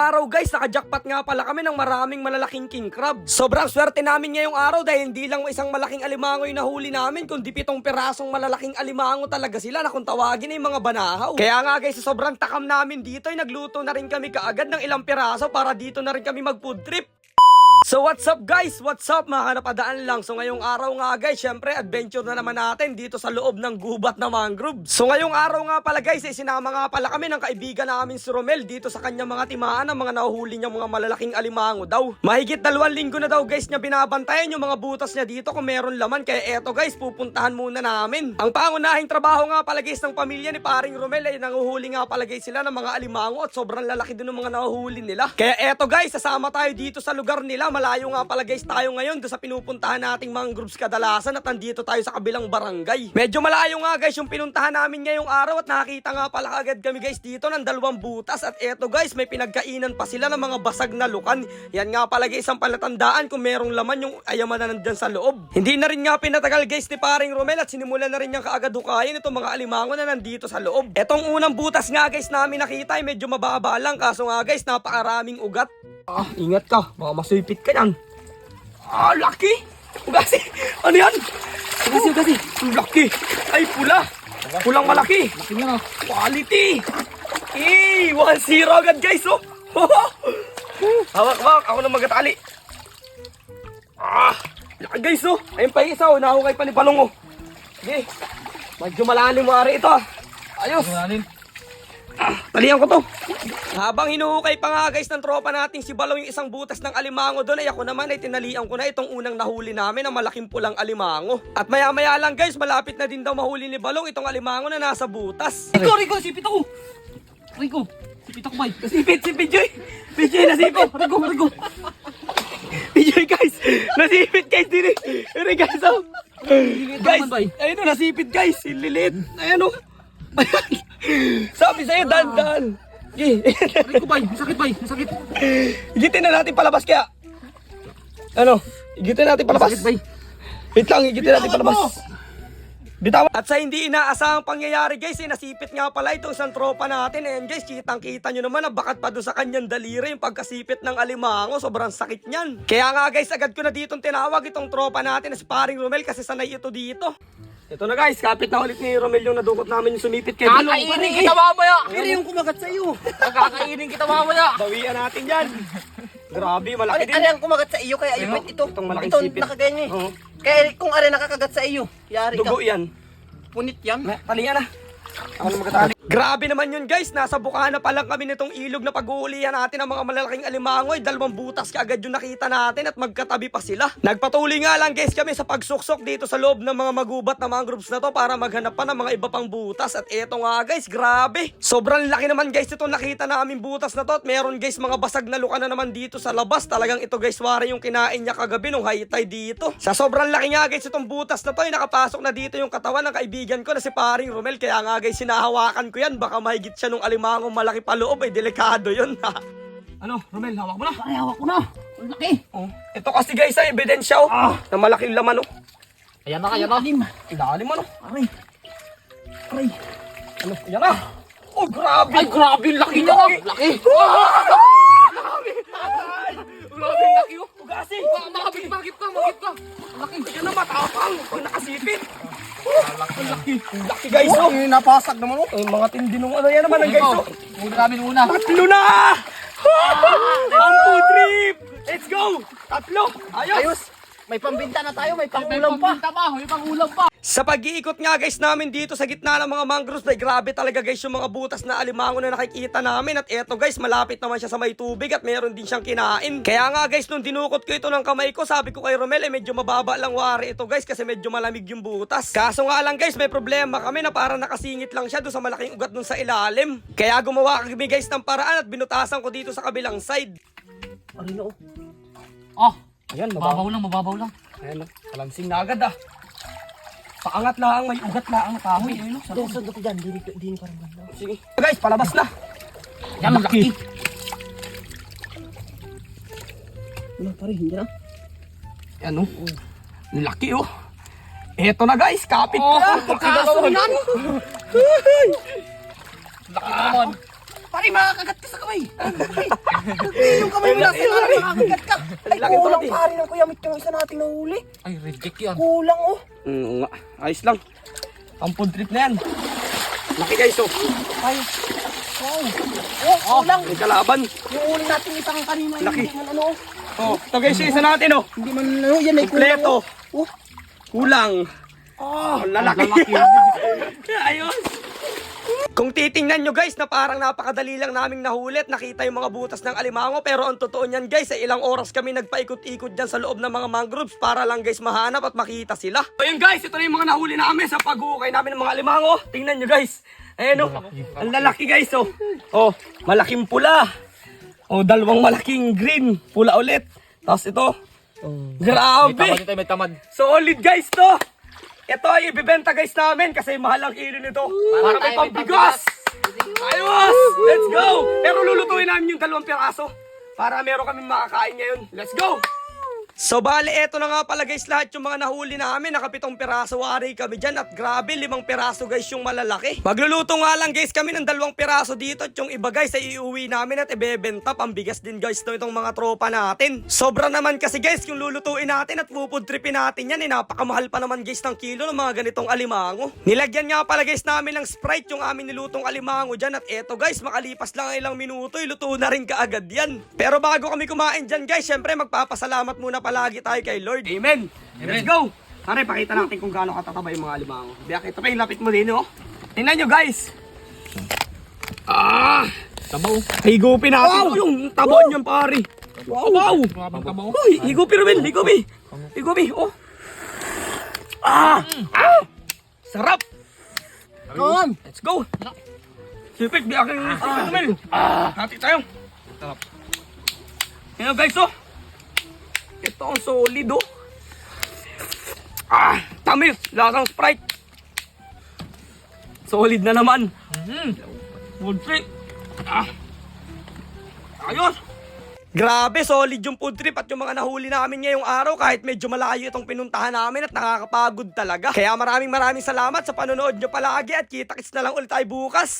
araw guys, nakajackpot nga pala kami ng maraming malalaking king crab. Sobrang swerte namin ngayong araw dahil hindi lang isang malaking alimango yung nahuli namin, kundi pitong pirasong malalaking alimango talaga sila na kung tawagin ay mga banahaw. Kaya nga guys, sobrang takam namin dito ay nagluto na rin kami kaagad ng ilang piraso para dito na rin kami mag food trip. So what's up guys? What's up mga kanapadaan lang? So ngayong araw nga guys, syempre adventure na naman natin dito sa loob ng gubat na mangrove. So ngayong araw nga pala guys, eh, sinama nga pala kami ng kaibigan namin si Romel dito sa kanyang mga timaan ng mga nahuhuli niyang mga malalaking alimango daw. Mahigit dalawang linggo na daw guys niya binabantayan yung mga butas niya dito kung meron laman. Kaya eto guys, pupuntahan muna namin. Ang pangunahing trabaho nga pala guys ng pamilya ni paring Romel ay nanguhuli nga pala guys sila ng mga alimango at sobrang lalaki din ng mga nahuhuli nila. Kaya eto guys, sasama tayo dito sa lugar nila. Malayo nga pala guys tayo ngayon doon sa pinupuntahan nating mga groups kadalasan at nandito tayo sa kabilang barangay. Medyo malayo nga guys yung pinuntahan namin ngayong araw at nakakita nga pala agad kami guys dito ng dalawang butas at eto guys may pinagkainan pa sila ng mga basag na lukan. Yan nga pala guys ang palatandaan kung merong laman yung ayaman na nandyan sa loob. Hindi na rin nga pinatagal guys ni paring Romel at sinimulan na rin niyang kaagad hukayin itong mga alimango na nandito sa loob. Etong unang butas nga guys namin nakita ay medyo mababa lang kaso nga guys napakaraming ugat. Ah, ingat ka. Baka masipit ka yan. Ah, laki! Ugasi! Ano yan? Ugasi, ugasi. Ang laki! Ay, pula! Pulang malaki! Laki niya Quality! Eh, 1-0 agad guys, oh! hawak, hawak. Ako na magatali. Ah! Laki guys, oh! Ayun pa isa, oh. Nahukay pa ni Palong, oh. Sige. Medyo malalim mo ito, ah. Ayos! Talihan ko to. Habang hinuhukay pa nga guys ng tropa nating si Balong yung isang butas ng alimango doon ay ako naman ay tinalian ko na itong unang nahuli namin ng malaking pulang alimango. At maya maya lang guys malapit na din daw mahuli ni Balong itong alimango na nasa butas. Rico, Rico, sipit ako! Rico, sipit ako, bay. Nasipit si Pijoy! Pijoy nasipit! Rico, Rico! Pijoy guys! Nasipit guys din eh! Pero guys oh! Guys! Ayun o nasipit guys! Ililit! Ayan o! Sabi sa'yo, dan-dan! Okay. Rico, bay. Masakit, bay. Masakit. Higitin na natin palabas kaya. Ano? Higitin natin palabas. Masakit, bay. Wait lang, higitin natin palabas. Bitawan. At sa hindi inaasahang pangyayari guys, eh, nasipit nga pala itong isang tropa natin. Ayan guys, kitang kita nyo naman na bakat pa doon sa kanyang daliri yung pagkasipit ng alimango. Sobrang sakit niyan. Kaya nga guys, agad ko na ditong tinawag itong tropa natin na si paring Romel kasi sanay ito dito. Ito na guys, kapit na ulit ni Romel yung nadukot namin yung sumipit kay Bilong. Kakainin kita mamaya! Pero yung kumagat sa iyo. Kakainin kita mamaya! Bawian natin yan. Grabe, malaki Ano, din. ano yung kumagat sa iyo kaya Ayun, ipit ito? itong malaking ito, sipit. nakaganyan eh. Oo. Kaya kung are nakakagat sa iyo, yari ka. Dugo yan. Punit yan. Talihan na. Ako na magkatali. Grabe naman yun guys. Nasa bukana pa lang kami nitong ilog na pag-uulihan natin ng mga malalaking alimangoy. Dalawang butas kaagad yung nakita natin at magkatabi pa sila. Nagpatuloy nga lang guys kami sa pagsuksok dito sa loob ng mga magubat na mga groups na to para maghanap pa ng mga iba pang butas. At eto nga guys, grabe. Sobrang laki naman guys itong nakita namin butas na to. At meron guys mga basag na luka na naman dito sa labas. Talagang ito guys wari yung kinain niya kagabi nung high tide dito. Sa sobrang laki nga guys itong butas na to nakapasok na dito yung katawan ng kaibigan ko na si paring Romel. Kaya nga guys sinahawakan ko yan. Baka mahigit siya nung alimangong malaki pa loob. Ay delikado yun Ano, Romel, hawak mo na. Ay, hawak ko na! Ang laki! Oh. Ito kasi guys ay ebidensya oh. Na malaking laman oh. Ayan na, ayan na. Ilalim ano. Aray. Aray. Ano, yan na. Oh, grabe. Ay, grabe! ang Laki niya! Laki. Laki! Grabe. Ay, grabe laki oh. Ugasi. Makapit, makapit ka, makapit ka! Ang Laki! Yan na matapang. Pag nakasipit. Ang laki. Laki guys oh. napasag naman oh. Ay, mga tindinong ano yan naman ang guys oh. Muna namin una. Tatlo na! One, two, trip! Let's go! Tatlo! Ayos! Ayos. May pambinta na tayo, may May pangulam pa. pambinta pa, may pangulam pa. Sa pag-iikot nga guys namin dito sa gitna ng mga mangroves, ay grabe talaga guys yung mga butas na alimango na nakikita namin. At eto guys, malapit naman siya sa may tubig at meron din siyang kinain. Kaya nga guys, nung dinukot ko ito ng kamay ko, sabi ko kay Romel, eh medyo mababa lang wari ito guys kasi medyo malamig yung butas. Kaso nga lang guys, may problema kami na parang nakasingit lang siya doon sa malaking ugat doon sa ilalim. Kaya gumawa kami guys ng paraan at binutasan ko dito sa kabilang side. Ano oh? Oh, Ayan, mababaw lang, mababaw lang. Ayan, oh. kalansing na agad ah. Sa angat lang, may ugat lang ang kahoy. Ayun, oh. Doon, saan ka dyan? Dini, dini ka rin Sige. Guys, palabas na. Yan, ang laki. Wala pa rin, hindi na. Ano? Laki oh. Eto na guys, kapit Oh, na. pagkaso yan. Laki naman. Pare, makakagat ka sa kamay. yung kamay mo nasa ilalim, makakagat ka. Ay, Laki to, kulang Ate. pare ng kuya Mit yung isa nating nahuli. Ay, reject yan. Kulang oh. Oo nga. Ayos lang. Ang food trip na yan. Laki guys, oh. Ay, wow. Oh, kulang. May kalaban. Yung uli natin itang kanina. yung Laki. Hindi man ano. Oh, ito guys, yung isa natin, oh. Hindi man ano. Yan ay kulang. Kompleto. Oh. Kulang. Oh. Ang lalaki. Ayos. Kung titingnan nyo guys na parang napakadali lang naming nahulit, nakita yung mga butas ng alimango pero ang totoo niyan guys ay ilang oras kami nagpaikot-ikot dyan sa loob ng mga mangroves para lang guys mahanap at makita sila. So yun guys, ito na yung mga nahuli namin sa pag-uukay namin ng mga alimango. Tingnan nyo guys. Ayan oh, ang lalaki guys oh. Oh, malaking pula. Oh, dalawang malaking green, pula ulit. Tapos ito, May grabe. tamad ito, may tamad. Solid guys to! Ito ay ibibenta guys namin kasi mahal ang kilo nito. Para may pambigas! Ayos! Let's go! Pero lulutuin namin yung dalawang piraso para meron kami makakain ngayon. Let's go! So bale, eto na nga pala guys lahat yung mga nahuli namin. Nakapitong piraso wari kami dyan at grabe, limang piraso guys yung malalaki. Magluluto nga lang guys kami ng dalawang piraso dito at yung iba guys ay iuwi namin at ibebenta. Pambigas din guys to itong mga tropa natin. Sobra naman kasi guys yung lulutuin natin at pupudripin natin yan. Eh, napakamahal pa naman guys ng kilo ng mga ganitong alimango. Nilagyan nga pala guys namin ng Sprite yung amin nilutong alimango dyan at eto guys makalipas lang ang ilang minuto iluto na rin kaagad yan. Pero bago kami kumain dyan guys, syempre magpapasalamat muna palagi tayo kay Lord. Amen. Let's go! Pare, pakita natin kung gaano katataba yung mga alimango. Biyak, ito pa yung lapit mo din, oh. Tingnan nyo, guys. Ah! Tabaw. Higupin natin oh, yung tabon niyan, pare. Wow! wow. Tabaw. Uy, higupi, Ruben. Higupi. Higupi, oh. Ah! ah. Sarap! Come. Let's go! Sipit, biyak yung sipit, Ruben. Ah! Hati tayo. Sarap. Ayan, guys, oh. Ito ang solid, oh. Ah! Tamis! Lasang Sprite. Solid na naman. Mm. Food trip. Ah. Ayos. Grabe, solid yung food trip at yung mga nahuli namin ngayong araw kahit medyo malayo itong pinuntahan namin at nakakapagod talaga. Kaya maraming maraming salamat sa panonood nyo palagi at kita-kits na lang ulit tayo bukas.